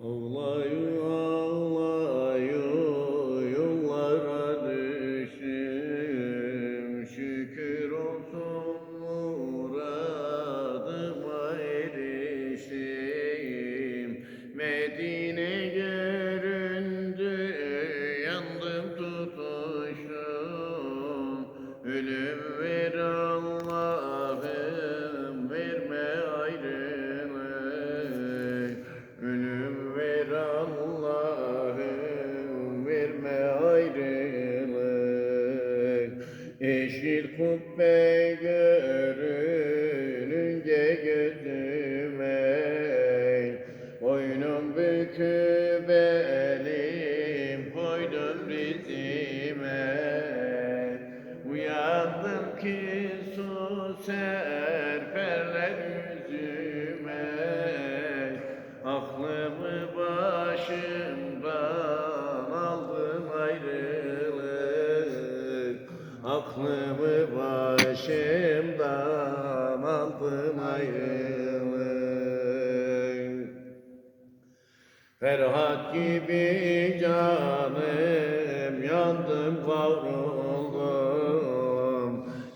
Oh, Yeşil kubbe görününce gözüme Boynum büküp elim koydum dizime Uyandım ki su serperler yüzüme Aklımı başımdan Aklımı başımdan aldın ayrılık Ferhat gibi canım yandım kavruldum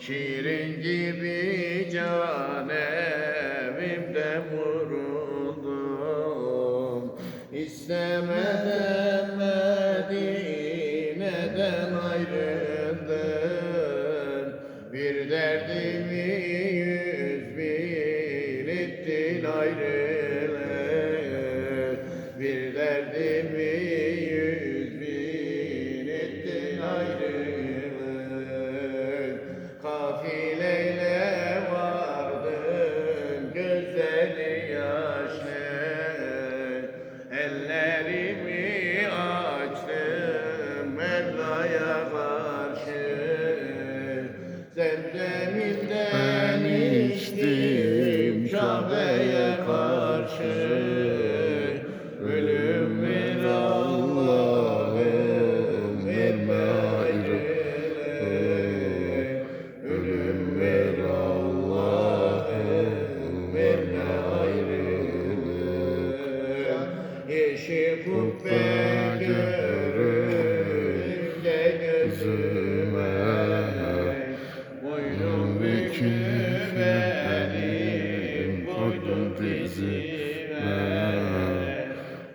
Şirin gibi can evimde vuruldum. İstemeden Medine'den ayrıldım bin ettin ayrılık bir derdimi yüz bin ettin ayrılık Kafileyle vardın gözleri yaşlı Ellerimi Kabe'ye karşı Ölüm ver Allah'ım verme ayrılık Ölüm ver Allah'ım verme ayrılık Yeşil kubbe görünce dizime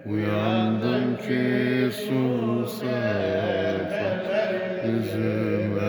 Uyandım ki su sefer yüzüme